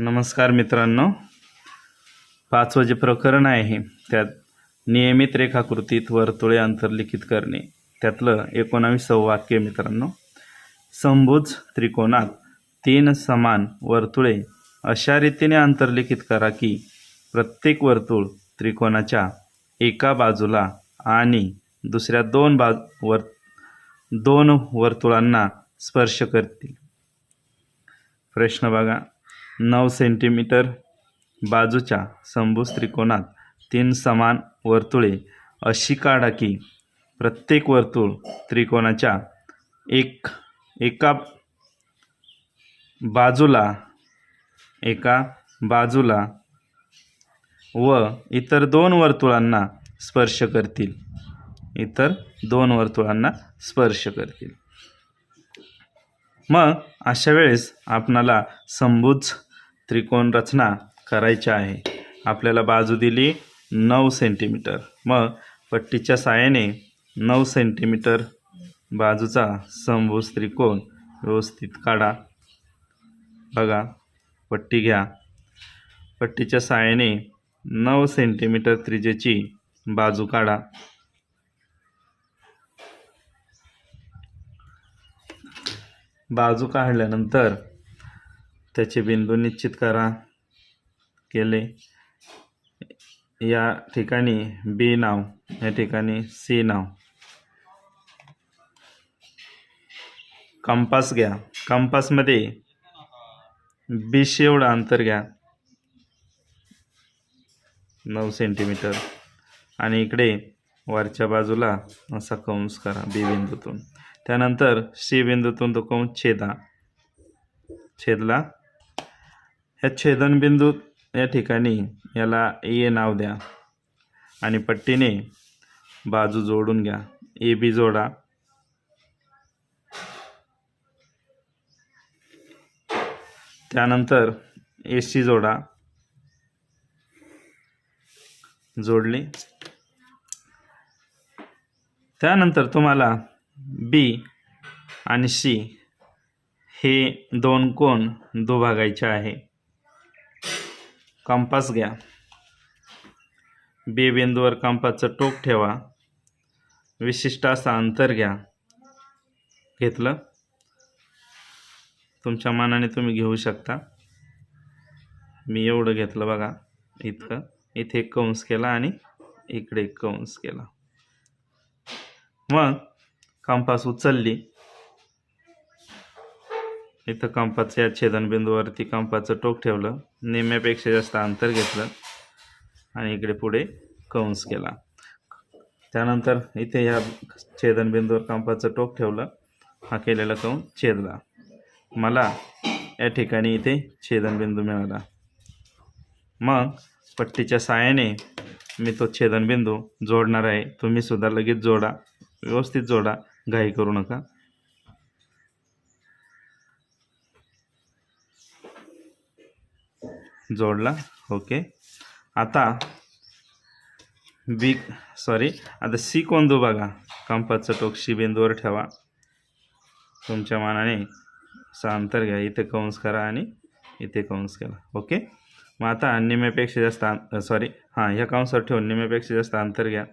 नमस्कार मित्रांनो. पाचवं जे प्रकरण आहे. त्यात नियमित रेखाकृतीत वर्तुळे अंतर्लिखित करणे. त्यातलं एकोणावीसवं वाक्य मित्रांनो. संभुज त्रिकोणात तीन समान वर्तुळे. अशा रीतीने अंतर्लिखित करा की प्रत्येक वर्तुळ त्रिकोणाच्या एका बाजूला आणि दुसऱ्या दोन बा वर दोन वर्तुळांना स्पर्श करतील. प्रश्न बघा. नऊ सेंटीमीटर बाजूच्या समभुज त्रिकोणात तीन समान वर्तुळे. अशी काढा की प्रत्येक वर्तुळ त्रिकोणाच्या एक एका बाजूला एका बाजूला व इतर दोन वर्तुळांना स्पर्श करतील. इतर दोन वर्तुळांना स्पर्श करतील. मग अशा वेळेस आपणाला समभुज त्रिकोण रचना करायची आहे. आपल्याला बाजू दिली नऊ सेंटीमीटर मग पट्टीच्या साहाय्याने नऊ सेंटीमीटर बाजूचा समभुज त्रिकोण व्यवस्थित काढा. बघा पट्टी घ्या. पट्टीच्या साहाय्याने नऊ सेंटीमीटर त्रिजेची बाजू काढा. बाजू काढल्यानंतर त्याचे बिंदू निश्चित करा. केले. या ठिकाणी बी नाव या ठिकाणी सी नाव. कंपास घ्या. कंपासमध्ये बीशी एवढं अंतर घ्या. नऊ सेंटीमीटर. आणि इकडे वरच्या बाजूला असा कंस करा बी बिंदूतून. त्यानंतर सी बिंदूतून तो कंस छेदा. छेदला. ह्या छेदनबिंदू या ठिकाणी याला ए नाव द्या. आणि पट्टीने बाजू जोडून घ्या. ए बी जोडा. त्यानंतर ए सी जोडा. जोडली. त्यानंतर तुम्हाला बी आणि सी हे दोन कोण दुभागायचे आहे. कंपास घ्या. बी बिंदूवर कंपासचं टोक ठेवा. विशिष्ट असं अंतर घ्या. घेतलं? तुमच्या मनाने तुम्ही घेऊ शकता. मी एवढं घेतलं बघा. इतकं. इथे एक कंस केला आणि इकडे एक कंस केला. मग कंपास उचलली. इथं कंपासच्या या छेदनबिंदूवरती कंपाचं टोक ठेवलं. निम्म्यापेक्षा जास्त अंतर घेतलं. आणि इकडे पुढे कंस केला. त्यानंतर इथे ह्या छेदनबिंदूवर कंपाचं टोक ठेवलं. हा केलेला कंस छेदला. मला या ठिकाणी इथे छेदनबिंदू मिळाला. मग पट्टीच्या साहाय्याने मी तो छेदनबिंदू जोडणार आहे. तुम्ही सुद्धा लगेच जोडा. व्यवस्थित जोडा. घाई करू नका. जोडला. ओके. आता बी सॉरी आता सी कोंदू बघा. कंपासचं टोक सी बिंदूवर ठेवा. तुमच्या मानाने असं अंतर घ्या. इथे कंस करा आणि इथे कंस केला. ओके. मग आता निम्यापेक्षा जास्त सॉरी हां ह्या कंसावर ठेवून निम्यापेक्षा जास्त अंतर घ्या.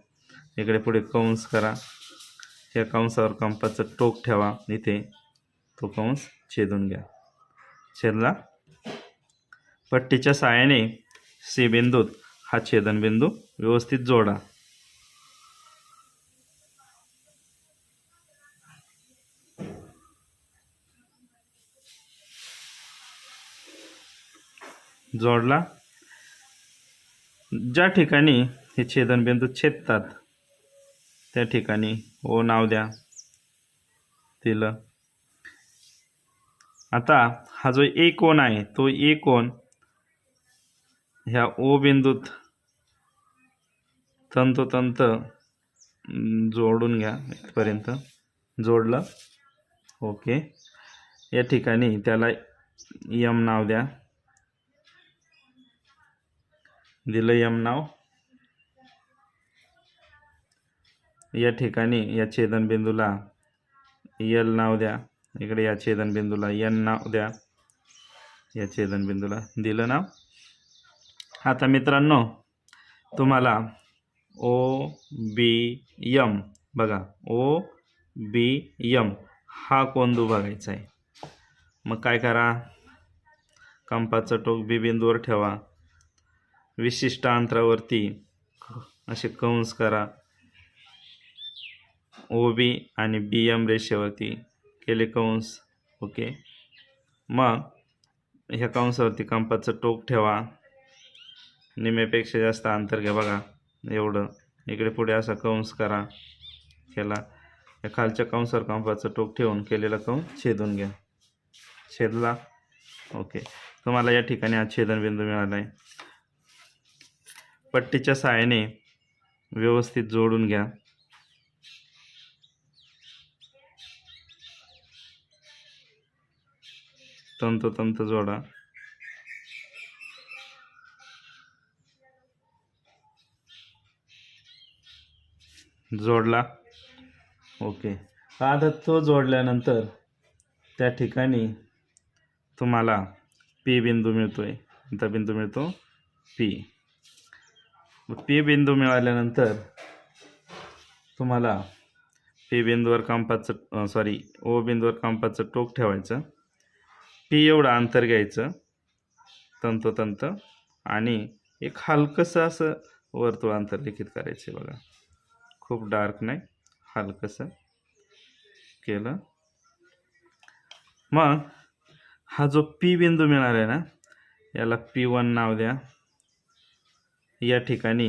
इकडे पुढे कंस करा. ह्या कंसावर कंपासचं टोक ठेवा. इथे तो कंस छेदून घ्या. छेदला. पट्टीच्या साहाय्याने सी बिंदूत हा छेदनबिंदू व्यवस्थित जोडा. जोडला. ज्या ठिकाणी हे छेदनबिंदू छेदतात त्या ठिकाणी ओ नाव द्या. तिला आता हा जो ए कोण आहे तो ए कोण ह्या ओ बिंदूत तंतोतंत अं, जोडून घ्या इथपर्यंत. जोडलं. ओके. या ठिकाणी यम नाव द्या. दिलं यम नाव. या ठिकाणी या छेदनबिंदूला यल नाव द्या. इकडे या छेदनबिंदूला यन नाव द्या. या छेदनबिंदूला दिलं नाव. आता मित्रांनो तुम्हाला ओ बी यम बघा ओ बी यम हा कोंदू बघायचा आहे. मग काय करा? कंपाचं टोक बी बिंदूवर ठेवा. विशिष्ट अंतरावरती असे कंस करा. ओ बी आणि बी एम रेषेवरती केले कंस. ओके. मग ह्या कंसावरती कंपाचं टोक ठेवा. निम्यापेक्षा जास्त अंतर घ्या बघा. एवढं. इकडे पुढे असा कंस करा. केला या खालच्या कंसावर कंपाचं टोक ठेवून केलेला कंस छेदून घ्या. छेदला. ओके. तुम्हाला या ठिकाणी हा छेदनबिंदू मिळाला आहे पट्टीच्या सहाय्याने व्यवस्थित जोडून घ्या. तंतोतंत जोडा. जोडला. ओके. आता तो जोडल्यानंतर त्या ठिकाणी तुम्हाला पी बिंदू मिळतो आहे कोणता बिंदू मिळतो? पी पी बिंदू मिळाल्यानंतर तुम्हाला पी बिंदूवर कंपाचं सॉरी ओ बिंदूवर कंपाचं टोक ठेवायचं. पी एवढं अंतर घ्यायचं. तंतोतंत आणि एक हलकंसं असं वर्तुळ अंतर लिखित करायचं आहे बघा. खूप डार्क नाही हलकंसं केलं. मग हा जो पी बिंदू मिळाला आहे ना याला पी वन नाव द्या. या ठिकाणी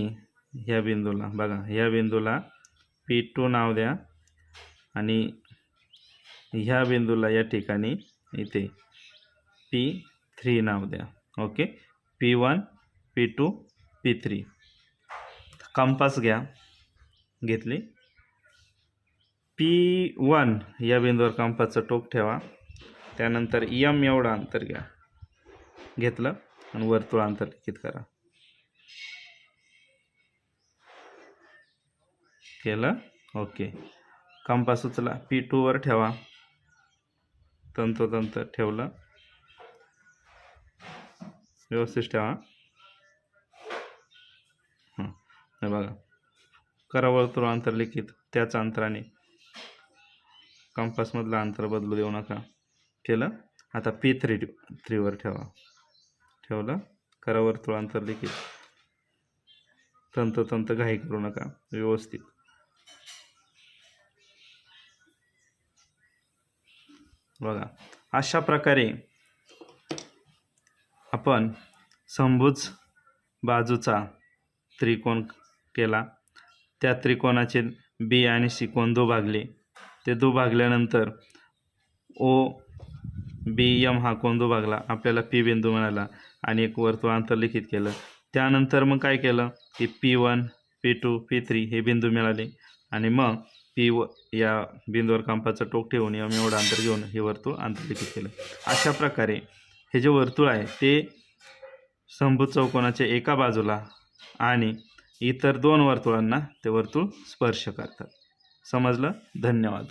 ह्या बिंदूला बघा ह्या बिंदूला पी टू नाव द्या आणि ह्या बिंदूला या ठिकाणी इथे पी थ्री नाव द्या. Okay? P one P two P three compass घ्या. घेतली. पी वन या बिंदूवर कंपासचं टोक ठेवा. त्यानंतर यम एवढं अंतर घ्या. घेतलं आणि वर्तुळ अंतर लिखित करा. केलं? ओके. कंपास उचला. पी टूवर ठेवा. तंतोतंत ठेवलं. व्यवस्थित ठेवा. हां बघा. करावर्तुळ अंतर लिखित त्याच अंतराने. कंपासमधलं अंतर बदलू देऊ नका. केलं? आता पी थ्री थ्रीवर ठेवा. ठेवलं? करावर्तुळ अंतर लिखित तंतोतंत घाई करू नका. व्यवस्थित. बघा. अशा प्रकारे आपण समभुज बाजूचा त्रिकोण केला. त्या त्रिकोणाचे बी आणि सी कोण दुभागले? ते दुभागल्यानंतर ओ बी एम हा कोण दुभागला? आपल्याला पी बिंदू मिळाला आणि एक वर्तुळ आंतरलिखित केलं. त्यानंतर मग काय केलं? की P one P two P three हे बिंदू मिळाले. आणि मग पी व या बिंदूवर कांपाचं टोक ठेवून एम एवढं अंतर घेऊन हे वर्तुळ आंतरलिखित केलं. अशा प्रकारे हे जे वर्तुळ आहे ते संभूत चौकोनाच्या एका बाजूला आणि इतर दोन वर्तुळांना ते वर्तुळ स्पर्श करतात. समजलं? धन्यवाद.